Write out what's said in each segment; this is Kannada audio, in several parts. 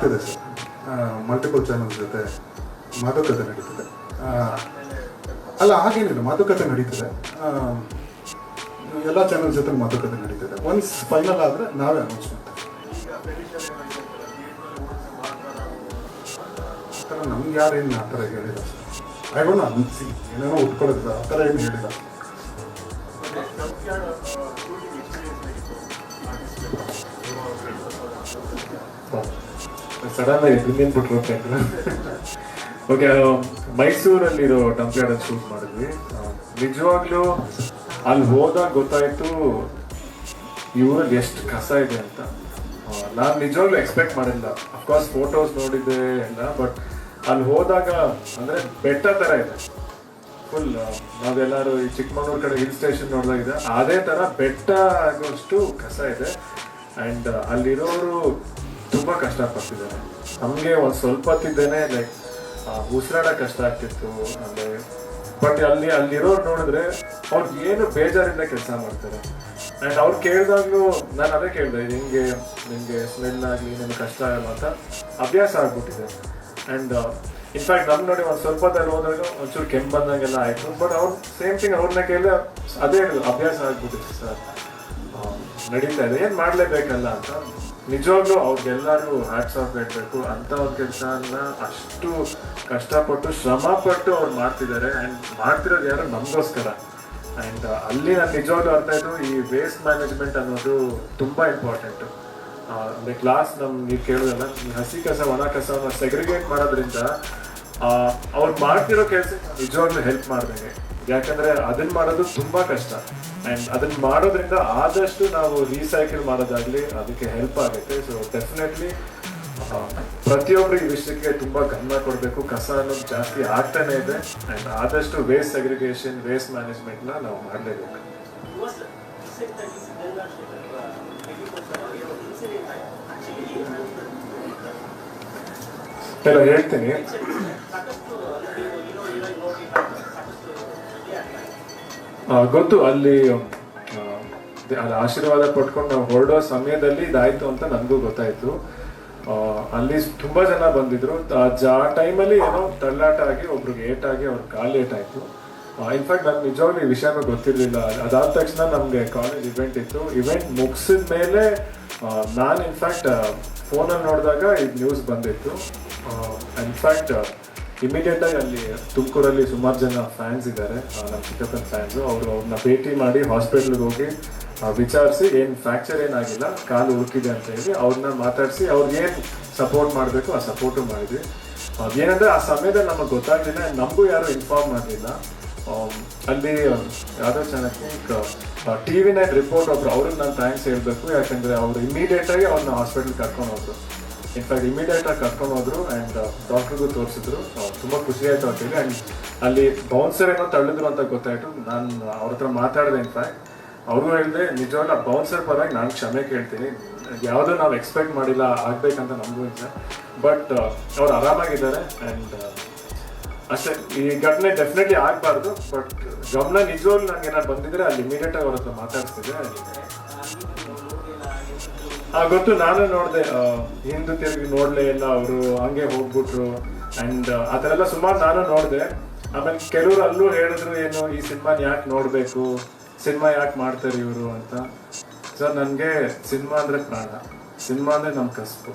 ಆಗ್ತದೆ ಮಲ್ಟಿಪಲ್ ಚಾನಲ್ ಜೊತೆ ಮಾತುಕತೆ ನಡೀತದೆ. ಅಲ್ಲ, ಹಾಗೇನಿಲ್ಲ, ಮಾತುಕತೆ ನಡೀತದೆ. ಎಲ್ಲ ಚಾನಲ್ ಜೊತೆ ಮಾತುಕತೆ ನಡೀತದೆ. ಒನ್ಸ್ ಫೈನಲ್ ಆದರೆ ನಾವೇ ಅನೌನ್ಸ್ ಮಾಡ್ತೇವೆ. ನಮ್ಗೆ ಯಾರೇನು ಆ ಥರ ಹೇಳಿಲ್ಲ ಐ ಡೋಂಟ್ ಅನ್ಸಿ ಏನೇನೋ ಉಟ್ಕೊಳ್ಳೋದಿಲ್ಲ ಆ ಥರ ಏನು ಹೇಳಿಲ್ಲ. ಸಡನ್ ಆಗಿ ಇನ್ನೇನು ಬಿಟ್ರು ಓಕೆ ಮೈಸೂರಲ್ಲಿರೋ ಅನ್ನು ಶೂಟ್ ಮಾಡಿದ್ವಿ. ನಿಜವಾಗ್ಲೂ ಅಲ್ಲಿ ಹೋದಾಗ ಗೊತ್ತಾಯ್ತು ಇವ್ರಿಗೆ ಎಷ್ಟು ಕಸ ಇದೆ ಅಂತ. ನಾನು ನಿಜವಾಗ್ಲೂ ಎಕ್ಸ್ಪೆಕ್ಟ್ ಮಾಡಿಲ್ಲ. ಅಫ್ಕೋರ್ಸ್ ಫೋಟೋಸ್ ನೋಡಿದ್ದೆ ಎಲ್ಲ ಬಟ್ ಅಲ್ಲಿ ಹೋದಾಗ ಅಂದ್ರೆ ಬೆಟ್ಟ ತರ ಇದೆ. ಫುಲ್ ನಾವೆಲ್ಲರೂ ಈ ಚಿಕ್ಕಮಗಳೂರು ಕಡೆ ಹಿಲ್ ಸ್ಟೇಷನ್ ನೋಡಿದಾಗಿದೆ ಅದೇ ತರ ಬೆಟ್ಟ ಆಗೋಷ್ಟು ಕಸ ಇದೆ. ಅಂಡ್ ಅಲ್ಲಿರೋರು ತುಂಬಾ ಕಷ್ಟಪಡ್ತಿದ್ದಾರೆ ನಮಗೆ ಒಂದು ಸ್ವಲ್ಪ ಹೊತ್ತಿದ್ದೇನೆ ಲೈಕ್ ಉಸಿರಾಡೋಕೆ ಕಷ್ಟ ಆಗ್ತಿತ್ತು. ಅಂದರೆ ಬಟ್ ಅಲ್ಲಿ, ಅಲ್ಲಿರೋರು ನೋಡಿದ್ರೆ ಅವ್ರಿಗೆ ಏನು ಬೇಜಾರಿಂದ ಕೆಲಸ ಮಾಡ್ತಾರೆ. ಅಂಡ್ ಅವ್ರು ಕೇಳಿದಾಗ್ಲೂ ನಾನು ಅದೇ ಕೇಳಿದೆ ಹಿಂಗೆ, ನಿಮಗೆ ಸ್ಮೆಲ್ ಆಗಲಿ, ನಿಮ್ಗೆ ಕಷ್ಟ ಆಗಲ್ಲ ಅಂತ ಅಭ್ಯಾಸ ಆಗ್ಬಿಟ್ಟಿದೆ. ಅಂಡ್ ಇನ್ಫ್ಯಾಕ್ಟ್ ನಮ್ಮ ನೋಡಿ ಒಂದು ಸ್ವಲ್ಪ ಹೊತ್ತಲ್ಲಿ ಹೋದಾಗ ಒಂಚೂರು ಕೆಂಪು ಬಂದಂಗೆಲ್ಲ ಆಯ್ತು. ಬಟ್ ಅವ್ರು ಸೇಮ್ ಥಿಂಗ್ ಅವ್ರನ್ನ ಕೇಳಿದ್ರೆ ಅದೇ ಅಭ್ಯಾಸ ಆಗ್ಬಿಟ್ಟಿದೆ ಸರ್. ನಡೀತಾ ಇದೆ. ಏನ್ ಮಾಡ್ಲೇಬೇಕಲ್ಲ ಅಂತ ನಿಜವಾಗ್ಲೂ ಅವ್ರಿಗೆಲ್ಲರೂ ಹ್ಯಾಟ್ಸ್ ಆಫ್ ಇಡಬೇಕು. ಅಂಥವ್ರ ಕೆಲಸನ ಅಷ್ಟು ಕಷ್ಟಪಟ್ಟು ಶ್ರಮ ಪಟ್ಟು ಅವ್ರು ಮಾಡ್ತಿದ್ದಾರೆ. ಅಂಡ್ ಮಾಡ್ತಿರೋದು ಯಾರು ನಮಗೋಸ್ಕರ. ಅಂಡ್ ಅಲ್ಲಿ ನಾನು ನಿಜವಾಗ್ಲೂ ಅರ್ಥ ಆಯ್ತು, ಈ ವೇಸ್ಟ್ ಮ್ಯಾನೇಜ್ಮೆಂಟ್ ಅನ್ನೋದು ತುಂಬಾ ಇಂಪಾರ್ಟೆಂಟ್ ಲೈಕ್ ಕ್ಲಾಸ್ ನಮ್ ನೀವು ಕೇಳೋದಲ್ಲ ಹಸಿ ಕಸ, ಒಣ ಕಸವನ್ನು ಸೆಗ್ರಿಗೇಟ್ ಮಾಡೋದ್ರಿಂದ ಅವ್ರು ಮಾಡ್ತಿರೋ ಕೆಲಸ ನಿಜವಾಗ್ಲೂ ಹೆಲ್ಪ್ ಮಾಡ್ದಂಗೆ. ಯಾಕಂದ್ರೆ ಅದನ್ನ ಮಾಡೋದು ತುಂಬಾ ಕಷ್ಟ. ಅಂಡ್ ಅದನ್ನ ಮಾಡೋದ್ರಿಂದ ಆದಷ್ಟು ನಾವು ರೀಸೈಕಲ್ ಮಾಡೋದಾಗ್ಲಿ, ಅದಕ್ಕೆ ಹೆಲ್ಪ್ ಆಗುತ್ತೆ. ಸೊ ಡೆಫಿನೆಟ್ಲಿ ಪ್ರತಿಯೊಬ್ಬರು ಈ ವಿಷಯಕ್ಕೆ ತುಂಬಾ ಗಮನ ಕೊಡಬೇಕು. ಕಸ ಅನ್ನೋದು ಜಾಸ್ತಿ ಆಗ್ತಾನೆ ಇದೆ. ಅಂಡ್ ಆದಷ್ಟು ವೇಸ್ಟ್ ಅಗ್ರಿಗೇಷನ್ ವೇಸ್ಟ್ ಮ್ಯಾನೇಜ್ಮೆಂಟ್ನ ನಾವು ಮಾಡಲೇಬೇಕು. Was ಗೊತ್ತು, ಅಲ್ಲಿ ಅಲ್ಲಿ ಆಶೀರ್ವಾದ ಪಟ್ಕೊಂಡು ನಾವು ಹೊರಡೋ ಸಮಯದಲ್ಲಿ ಇದಾಯ್ತು ಅಂತ ನನಗೂ ಗೊತ್ತಾಯ್ತು. ಅಲ್ಲಿ ತುಂಬಾ ಜನ ಬಂದಿದ್ರು. ಆ ಟೈಮಲ್ಲಿ ಏನೋ ತಳ್ಳಾಟ ಆಗಿ ಒಬ್ರಿಗೆ ಏಟ್ ಆಗಿ ಅವ್ರ ಕಾಲ್ ಆಯ್ತು ಇನ್ಫ್ಯಾಕ್ಟ್ ನನ್ಗೆ ನಿಜವಾಗ್ಲೂ ಈ ವಿಷಯನೂ ಗೊತ್ತಿರಲಿಲ್ಲ. ಅದಾದ ತಕ್ಷಣ ನಮಗೆ ಕಾಲೇಜ್ ಇವೆಂಟ್ ಇತ್ತು. ಇವೆಂಟ್ ಮುಗಿಸಿದ ಮೇಲೆ ನಾನು ಇನ್ಫ್ಯಾಕ್ಟ್ ಫೋನಲ್ಲಿ ನೋಡಿದಾಗ ಇದು ನ್ಯೂಸ್ ಬಂದಿತ್ತು. ಇನ್ಫ್ಯಾಕ್ಟ್ ಇಮಿಡಿಯೇಟ್ ಆಗಿ ಅಲ್ಲಿ ತುಮಕೂರಲ್ಲಿ ಸುಮಾರು ಜನ ಫ್ಯಾನ್ಸ್ ಇದ್ದಾರೆ ನಮ್ಮ ಚಿಕ್ಕಪ್ಪನ ಫ್ಯಾನ್ಸ್ ಅವರು ಅವ್ರನ್ನ ಭೇಟಿ ಮಾಡಿ ಹಾಸ್ಪಿಟ್ಲಿಗೆ ಹೋಗಿ ವಿಚಾರಿಸಿ ಏನು ಫ್ರ್ಯಾಕ್ಚರ್ ಏನಾಗಿಲ್ಲ, ಕಾಲು ಹುಡುಕಿದೆ ಅಂತ ಹೇಳಿ ಅವ್ರನ್ನ ಮಾತಾಡಿಸಿ ಅವ್ರಿಗೆ ಏನು ಸಪೋರ್ಟ್ ಮಾಡಬೇಕು, ಆ ಸಪೋರ್ಟು ಮಾಡಿದ್ವಿ. ಏನಂದ್ರೆ ಆ ಸಮಯದಲ್ಲಿ ನಮಗೆ ಗೊತ್ತಾಗಲಿಲ್ಲ, ನಮಗೂ ಯಾರು ಇನ್ಫಾರ್ಮ್ ಮಾಡಲಿಲ್ಲ. ಅಲ್ಲಿ ಯಾವುದೋ ಚಾನಲ್ಗೆ ಟಿ ವಿ ನೈನ್ ರಿಪೋರ್ಟ್ ಒಬ್ರು, ಅವ್ರಿಗೆ ನಾನು ಥ್ಯಾಂಕ್ಸ್ ಹೇಳಬೇಕು, ಯಾಕಂದ್ರೆ ಅವರು ಇಮಿಡಿಯೇಟ್ ಆಗಿ ಅವ್ರನ್ನ ಹಾಸ್ಪಿಟಲ್ ಕರ್ಕೊಂಡು ಹೋದ್ರು. ಇನ್ಫ್ಯಾಕ್ಟ್ ಇಮಿಡಿಯೇಟ್ ಆಗಿ ಕರ್ಕೊಂಡು ಹೋದ್ರು ಅಂಡ್ ಡಾಕ್ಟ್ರಿಗೂ ತೋರಿಸಿದ್ರು. ತುಂಬಾ ಖುಷಿ ಆಯ್ತು ಅಂತ ಹೇಳಿ. ಅಂಡ್ ಅಲ್ಲಿ ಬೌನ್ಸರ್ ಏನೋ ತಳ್ಳಿದ್ರು ಅಂತ ಗೊತ್ತಾಯ್ತು. ನಾನು ಅವ್ರ ಹತ್ರ ಮಾತಾಡಿದೆ ಅಂತ ಅವ್ರಿಗೂ ಹೇಳಿದೆ, ನಿಜವಾಗ್ಲೂ ಬೌನ್ಸರ್ ಪರವಾಗಿ ನಾನು ಕ್ಷಮೆ ಕೇಳ್ತೀನಿ. ಯಾವುದೂ ನಾವು ಎಕ್ಸ್ಪೆಕ್ಟ್ ಮಾಡಿಲ್ಲ, ಆಗ್ಬೇಕಂತ ನಮಗೂ ಇಲ್ಲ. ಬಟ್ ಅವ್ರು ಆರಾಮಾಗಿದ್ದಾರೆ ಅಂಡ್ ಅಷ್ಟೇ. ಈ ಘಟನೆ ಡೆಫಿನೆಟ್ಲಿ ಆಗಬಾರ್ದು. ಬಟ್ ಗಮನ ನಿಜವಾಗ್ಲು ನನಗೆ ಏನಾದ್ರು ಬಂದಿದ್ರೆ ಅಲ್ಲಿ ಇಮಿಡಿಯೇಟ್ ಆಗಿ ಅವ್ರ ಹತ್ರ ಮಾತಾಡ್ತಿದ್ದೆ. ಆ, ಗೊತ್ತು, ನಾನು ನೋಡಿದೆ ಹಿಂದೂ ತಿರುಗಿ ನೋಡಲೇ ಇಲ್ಲ ಅವರು ಹಂಗೆ ಹೋಗ್ಬಿಟ್ರು. ಅಂಡ್ ಆ ಥರ ಸುಮಾರು ನಾನು ನೋಡಿದೆ. ಆಮೇಲೆ ಕೆಲವರು ಅಲ್ಲೂ ಹೇಳಿದ್ರು ಏನು, ಈ ಸಿನಿಮಾನ ಯಾಕೆ ನೋಡಬೇಕು? ಸಿನಿಮಾ ಯಾಕೆ ಮಾಡ್ತಾರೆ ಇವರು ಅಂತ. ಸೊ ನನಗೆ ಸಿನಿಮಾ ಅಂದ್ರೆ ಪ್ರಾಣ. ಸಿನಿಮಾ ಅಂದ್ರೆ ನಮ್ಮ ಕಸಬು.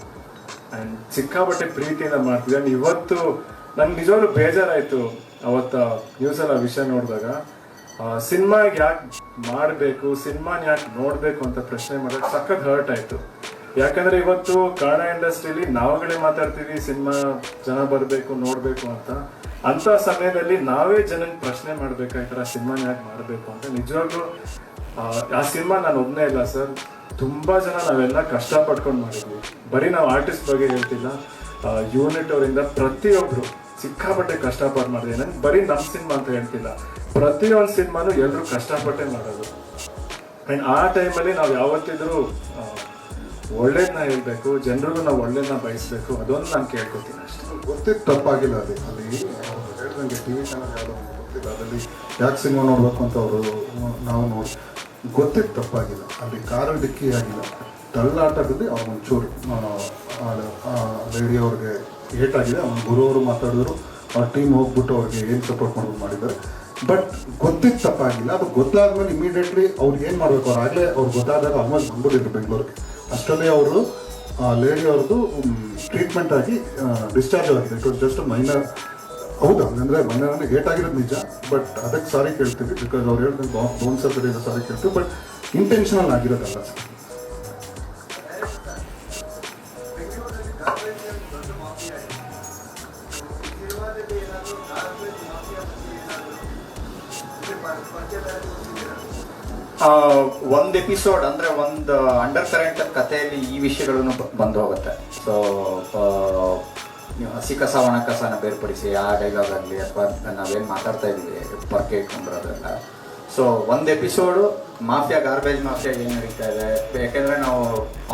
ಅಂಡ್ ಸಿಕ್ಕಾಪಟ್ಟೆ ಪ್ರೀತಿಯಿಂದ ಮಾಡ್ತಿದ್ದೆ. ಆ್ಯಂಡ್ ಇವತ್ತು ನನ್ಗೆ ನಿಜವಾಗ್ಲೂ ಬೇಜಾರಾಯಿತು ಅವತ್ತ ನ್ಯೂಸಲ್ಲಿ ಆ ವಿಷಯ ನೋಡಿದಾಗ. ಸಿನಿಮಾ ಯಾಕೆ ಮಾಡಬೇಕು? ಸಿನಿಮಾನ ಯಾಕೆ ನೋಡಬೇಕು ಅಂತ ಪ್ರಶ್ನೆ ಮಾಡಿದಾಗ ಸಖತ್ ಹರ್ಟ್ ಆಯ್ತು. ಯಾಕಂದ್ರೆ ಇವತ್ತು ಕನ್ನಡ ಇಂಡಸ್ಟ್ರಿಲಿ ನಾವುಗಳೇ ಮಾತಾಡ್ತೀವಿ ಸಿನಿಮಾ ಜನ ಬರಬೇಕು ನೋಡಬೇಕು ಅಂತ. ಅಂತ ಸಮಯದಲ್ಲಿ ನಾವೇ ಜನಕ್ಕೆ ಪ್ರಶ್ನೆ ಮಾಡ್ಬೇಕಾಯ್ತಾರ ಸಿನಿಮಾನ ಯಾಕೆ ಮಾಡಬೇಕು ಅಂತ? ನಿಜವಾಗ್ಲೂ ಆ, ಸಿನಿಮಾ ನಾನು ಒಬ್ಬನೇ ಇಲ್ಲ ಸರ್. ತುಂಬಾ ಜನ ನಾವೆಲ್ಲ ಕಷ್ಟಪಟ್ಕೊಂಡು ಮಾಡಿದ್ವಿ. ಬರೀ ನಾವು ಆರ್ಟಿಸ್ಟ್ ಬಗ್ಗೆ ಹೇಳ್ತಿಲ್ಲ. ಯೂನಿಟ್ ಅವರಿಂದ ಪ್ರತಿಯೊಬ್ರು ಸಿಕ್ಕಾಪಟ್ಟೆ ಕಷ್ಟಪಟ್ಟು ಮಾಡಿದೆ. ನನ್ ಬರೀ ನಮ್ಮ ಸಿನಿಮಾ ಅಂತ ಹೇಳ್ತಿಲ್ಲ. ಪ್ರತಿಯೊಂದು ಸಿನಿಮಾನು ಎಲ್ಲರೂ ಕಷ್ಟಪಟ್ಟೆ ಮಾಡೋದು. ಆ್ಯಂಡ್ ಆ ಟೈಮಲ್ಲಿ ನಾವು ಯಾವತ್ತಿದ್ರೂ ಒಳ್ಳೇದನ್ನ ಹೇಳ್ಬೇಕು, ಜನರಿಗೂ ನಾವು ಒಳ್ಳೇದನ್ನ ಬಯಸ್ಬೇಕು, ಅದೊಂದು ನಾನು ಕೇಳ್ಕೊತೀನಿ ಅಷ್ಟೇ. ಗೊತ್ತಿತ್ತು ತಪ್ಪಾಗಿಲ್ಲ ಅಲ್ಲಿ ಅಲ್ಲಿ ಹೇಳ್ದಂಗೆ ಟಿ ವಿ ಚಾನಲ್ ಯಾವುದೋ ಗೊತ್ತಿಲ್ಲ. ಅದರಲ್ಲಿ ಯಾಕೆ ಸಿನಿಮಾ ನೋಡ್ಬೇಕು ಅಂತ ಅವರು ನಾವು ನೋಡಿ. ಗೊತ್ತಿತ್ತು ತಪ್ಪಾಗಿಲ್ಲ. ಅಲ್ಲಿ ಕಾರು ಡಿಕ್ಕಿ ಆಗಿಲ್ಲ. ತಳ್ಳಾಟದಲ್ಲಿ ಅವ್ರು ಒಂಚೂರು ರೇಡಿಯೋ ಅವ್ರಿಗೆ ಏಟಾಗಿದೆ ಗುರು ಅವರು ಮಾತಾಡಿದ್ರು. ಅವ್ರ ಟೀಮ್ ಹೋಗ್ಬಿಟ್ಟು ಅವ್ರಿಗೆ ಏನು ಸಪೋರ್ಟ್ ಮಾಡೋದು ಮಾಡಿದ್ದಾರೆ. ಬಟ್ ಗೊತ್ತಿದ್ದು ತಪ್ಪಾಗಿಲ್ಲ. ಅದು ಗೊತ್ತಾದ್ಮೇಲೆ ಇಮಿಡಿಯೇಟ್ಲಿ ಅವ್ರಿಗೆ ಏನು ಮಾಡಬೇಕು? ಅವ್ರು ಆಗಲೇ ಅವ್ರು ಗೊತ್ತಾದಾಗ ಆಲ್ಮೋಸ್ಟ್ ಬಂದ್ಬಿಟ್ಟಿದ್ರು ಬೆಂಗಳೂರಿಗೆ. ಅಷ್ಟರಲ್ಲಿ ಅವರು ಲೇಡಿ ಅವ್ರದ್ದು ಟ್ರೀಟ್ಮೆಂಟ್ ಆಗಿ ಡಿಸ್ಚಾರ್ಜ್ ಆಗಿದೆ. ಇಟ್ ವಾಸ್ ಜಸ್ಟ್ ಮೈನರ್ ಹೌದು ಅಂದರೆ ಮೈನರ್ ಅಂದರೆ ಆಗಿರೋದು ನಿಜ ಬಟ್ ಅದಕ್ಕೆ ಸಾರಿ ಕೇಳ್ತೀವಿ ಬಿಕಾಸ್ ಅವ್ರು ಹೇಳಿದ ಬೋನ್ ಸರ್ಜರಿ ಸಾರಿ ಕೇಳ್ತೀವಿ ಬಟ್ ಇಂಟೆನ್ಷನಲ್ ಆಗಿರೋದಲ್ಲ. ಒಂದು ಎಪಿಸೋಡ್ ಅಂದ್ರೆ ಒಂದು ಅಂಡರ್ ಕರೆಂಟ್ ಕಥೆಯಲ್ಲಿ ಈ ವಿಷಯಗಳನ್ನು ಬಂದು ಹೋಗುತ್ತೆ. ಸೊ ಹಸಿ ಕಸ, ಒಣ ಕಸನ ಬೇರ್ಪಡಿಸಿ, ಆ ಡೈಲಾಗ್ ಆಗಲಿ ಅಥವಾ ನಾವೇನು ಮಾತಾಡ್ತಾ ಇದೀವಿ ಪರ್ಕೆ ಇಟ್ಕೊಂಡಿರೋದ್ರೆಲ್ಲ ಸೊ ಒಂದು ಎಪಿಸೋಡು ಮಾಫಿಯಾ ಗಾರ್ಬೇಜ್ ಮಾಫಿಯಾ ಏನು ನಡೀತಾ ಇದೆ? ಯಾಕೆಂದ್ರೆ ನಾವು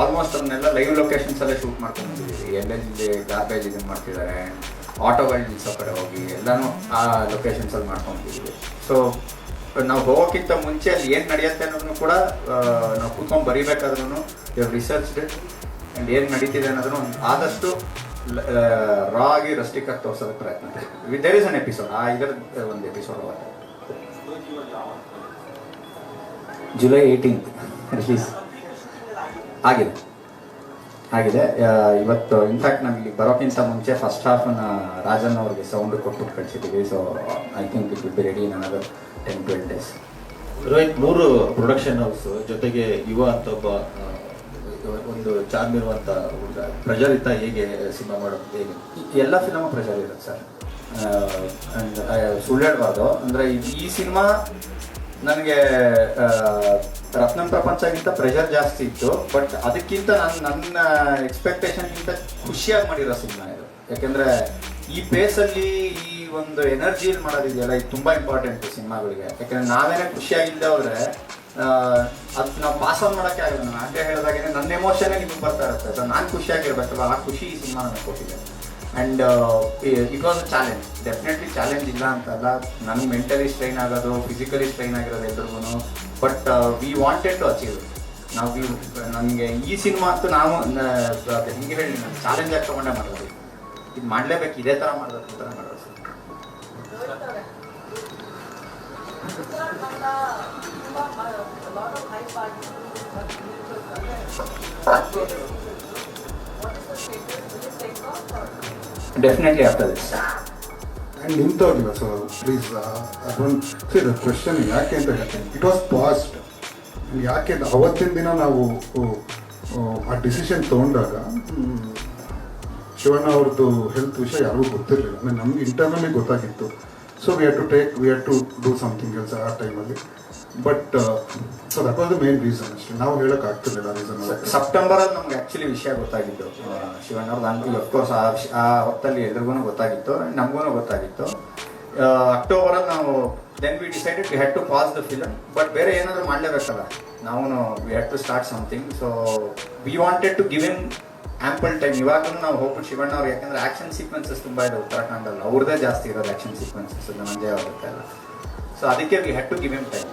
ಆಲ್ಮೋಸ್ಟ್ ಅದನ್ನೆಲ್ಲ ಲೈವ್ ಲೊಕೇಶನ್ಸ್ ಅಲ್ಲೇ ಶೂಟ್ ಮಾಡ್ಕೊಂಡಿದ್ದೀವಿ ಎಲ್ಲೆಲ್ಲಿ ಗಾರ್ಬೇಜ್ ಇದನ್ನ ಮಾಡ್ತಿದ್ದಾರೆ ಆಟೋಗಳು ನಿಲ್ಸೋ ಕಡೆ ಹೋಗಿ, ಎಲ್ಲಾನು ಆ ಲೊಕೇಶನ್ಸ್ ಅಲ್ಲಿ ಮಾಡ್ಕೊಂಡಿದ್ದೀವಿ ಸೊ ನಾವು ಹೋಗೋಕ್ಕಿಂತ ಮುಂಚೆ ಅಲ್ಲಿ ಏನು ನಡೆಯುತ್ತೆ ಅನ್ನೋದನ್ನು ಕೂಡ ನಾವು ಕೂತ್ಕೊಂಡು ಬರಿಬೇಕಾದ್ರೂ ರಿಸರ್ಚ್ ಆ್ಯಂಡ್ ಏನು ನಡೀತಿದೆ ಅನ್ನೋದನ್ನು ಆದಷ್ಟು ರಾ ಆಗಿ ರಸ್ಟಿಕ್ ಆಗಿ ತೋರ್ಸೋದಕ್ಕೆ ಪ್ರಯತ್ನ ದೇರ್ ಇಸ್ ಅನ್ ಎಪಿಸೋಡ್ ಆ ಇದರ ಒಂದು ಎಪಿಸೋಡ್ ಹೋಗುತ್ತೆ ಜುಲೈ ಏಯ್ಟೀನ್ತ್ ರಿಲೀಸ್ ಆಗಿದೆ. ಆಗಿದೆ. ಇವತ್ತು ಇನ್ಫ್ಯಾಕ್ಟ್ ನಮಗೆ ಬರೋಕ್ಕಿಂತ ಮುಂಚೆ ಫಸ್ಟ್ ಹಾಫನ್ನ ರಾಜನ್ ಅವ್ರಿಗೆ ಸೌಂಡ್ ಕೊಟ್ಟು ಕಳಿಸಿದ್ದೀವಿ so I think it will be ready in another ten twelve days Rohit ಮೂರು ಪ್ರೊಡಕ್ಷನ್ ಹೌಸ್ ಜೊತೆಗೆ ಯುವ ಅಂತ ಒಬ್ಬ ಒಂದು ಚಾರ್ಮ್ ಇರುವಂತ ಹುಡುಗ. ಇತ್ತ ಹೇಗೆ ಸಿನಿಮಾ ಮಾಡೋದು ಹೇಗೆ? ಎಲ್ಲ ಸಿನಿಮಾ ಪ್ರೆಷರ್ ಇರುತ್ತೆ ಸರ್ ಸುಳ್ಳು ಹೇಳ್ಬಾರ್ದು ಅಂದರೆ ಈ ಸಿನಿಮಾ ನನಗೆ ರತ್ನಂ ಪ್ರಪಂಚಕ್ಕಿಂತ ಪ್ರೆಷರ್ ಜಾಸ್ತಿ ಇತ್ತು ಬಟ್ ಅದಕ್ಕಿಂತ ನನ್ನ ನನ್ನ ಎಕ್ಸ್ಪೆಕ್ಟೇಷನ್ಗಿಂತ ಖುಷಿಯಾಗಿ ಮಾಡಿರೋ ಸಿನಿಮಾ ಇದು. ಯಾಕೆಂದರೆ ಈ ಪೇಸಲ್ಲಿ ಈ ಒಂದು ಎನರ್ಜಿಯಲ್ಲಿ ಮಾಡೋದಿದೆಯಲ್ಲ, ಇದು ತುಂಬ ಇಂಪಾರ್ಟೆಂಟ್ ಸಿನಿಮಾಗಳಿಗೆ. ಯಾಕೆಂದರೆ ನಾವೇನೇ ಖುಷಿಯಾಗಿದ್ದೆ ಹೋದರೆ ಅದು ನಾವು ಪಾಸ್ ಆನ್ ಮಾಡೋಕ್ಕೆ ಆಗಲ್ಲ. ನಾನು ಹಾಗೆ ಹೇಳಿದಾಗೆ ನನ್ನ ಎಮೋಷನೇ ನಿಮಗೆ ಬರ್ತಾ ಇರುತ್ತೆ. ಸೊ ನಾನು ಖುಷಿಯಾಗಿರ್ಬೇಕಲ್ಲ ಆ ಖುಷಿ ಈ ಸಿನಿಮಾ ನನಗೆ ಕೊಟ್ಟಿದೆ. And a challenge definitely challenge ಇಲ್ಲ ಅಂತಲ್ಲ. ನನಗೆ ಮೆಂಟಲಿ ಸ್ಟ್ರೈನ್ ಆಗೋದು ಫಿಸಿಕಲಿ ಸ್ಟ್ರೈನ್ ಆಗಿರೋದು ಎಲ್ರಿಗೂ but we wanted to achieve ನಾವು ನನಗೆ ಈ ಸಿನಿಮಾ ಅಂತೂ ನಾವು ಹಿಂಗೆ ಹೇಳಿ ನಾನು ಚಾಲೆಂಜ್ ಆಗಿ ತೊಗೊಂಡೆ ಮಾಡೋದು ಇದು ಮಾಡಲೇಬೇಕು, ಇದೇ ಥರ ಮಾಡಬೇಕು ಥರ ಮಾಡೋದು ಡೆಫಿನೆಟ್ಲಿ ಆಫ್ಟರ್ ದಿಸ್ ಆ್ಯಂಡ್ ನಿಂತೋಗಿಲ್ಲ ಸೊ ಪ್ಲೀಸ್ ಅದೊಂದು ಸರಿ ಕ್ವೆಶನ್ ಯಾಕೆ ಅಂತ ಹೇಳ್ತೀನಿ. ಇಟ್ ವಾಸ್ ಪಾಸ್ಟ್ ಯಾಕೆ ಅವತ್ತಿನ ದಿನ ನಾವು ಆ ಡಿಸಿಷನ್ ತೊಗೊಂಡಾಗ, ಶಿವಣ್ಣ ಅವ್ರದ್ದು ಹೆಲ್ತ್ ವಿಷಯ ಯಾರಿಗೂ ಗೊತ್ತಿರಲಿಲ್ಲ. ನಮ್ಗೆ ಇಂಟರ್ನಲಿ ಗೊತ್ತಾಗಿತ್ತು. So we had to take we had to do something else ಆ ಟೈಮಲ್ಲಿ but so that was the main reason ಅಷ್ಟೇ ನಾವು ಹೇಳಕ್ ಆಗ್ತಿರ್ಲಿಲ್ಲ ರೀಸನ್ ಸೆಪ್ಟೆಂಬರ್ ಅಲ್ಲಿ ನಮ್ಗೆ ಆಕ್ಚುಲಿ ವಿಷಯ ಗೊತ್ತಾಗಿತ್ತು. ಶಿವಣ್ಣ ಅವ್ರದ್ದು ನನಗೆ ಅಫ್ಕೋರ್ಸ್ ಆ ಹೊತ್ತಲ್ಲಿ ಎಲ್ರಿಗೂ ಗೊತ್ತಾಗಿತ್ತು, ನಮಗೂ ಗೊತ್ತಾಗಿತ್ತು. ಅಕ್ಟೋಬರ್ ಅಲ್ಲಿ ನಾವು then we decided we had to pass the film but ಬೇರೆ ಏನಾದರೂ ಮಾಡಲೇಬೇಕಲ್ಲ. ನಾವು we had to start something so we wanted to give in ample time ಇವಾಗಲೂ ನಾವು ಹೋಗ್ಬಿಟ್ಟು ಶಿವಣ್ಣ ಅವ್ರು, ಯಾಕಂದ್ರೆ ಆಕ್ಷನ್ ಸೀಕ್ವೆನ್ಸಸ್ ತುಂಬ ಇದೆ ಉತ್ತರಾಖಂಡಲ್ಲಿ. ಅವ್ರದೇ ಜಾಸ್ತಿ ಇರೋದು ಆಕ್ಷನ್ ಸೀಕ್ವೆನ್ಸಸ್ ಧನಂಜಯ ಅವ್ರದ್ದೆಲ್ಲ. ಸೊ ಅದಕ್ಕೆ we had to give him time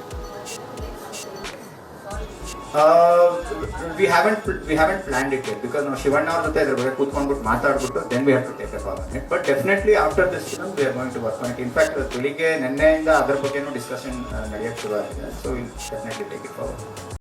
we haven't we haven't planned it it because ನಾವು ಶಿವಣ್ಣ ಅವ್ರ ಜೊತೆ ಇದ್ರ ಬಗ್ಗೆ ಕೂತ್ಕೊಂಡ್ಬಿಟ್ಟು ಮಾತಾಡ್ಬಿಟ್ಟು then we have to take up on it but definitely after this film we are going to work on it in fact ಬೆಳಿಗ್ಗೆ ನಿನ್ನೆಯಿಂದ ಅದ್ರ ಬಗ್ಗೆನೂ ಡಿಸ್ಕಷನ್ ನಡೆಯೋಕ್ಕೆ ಶುರು ಆಗಿದೆ. So will definitely take it forward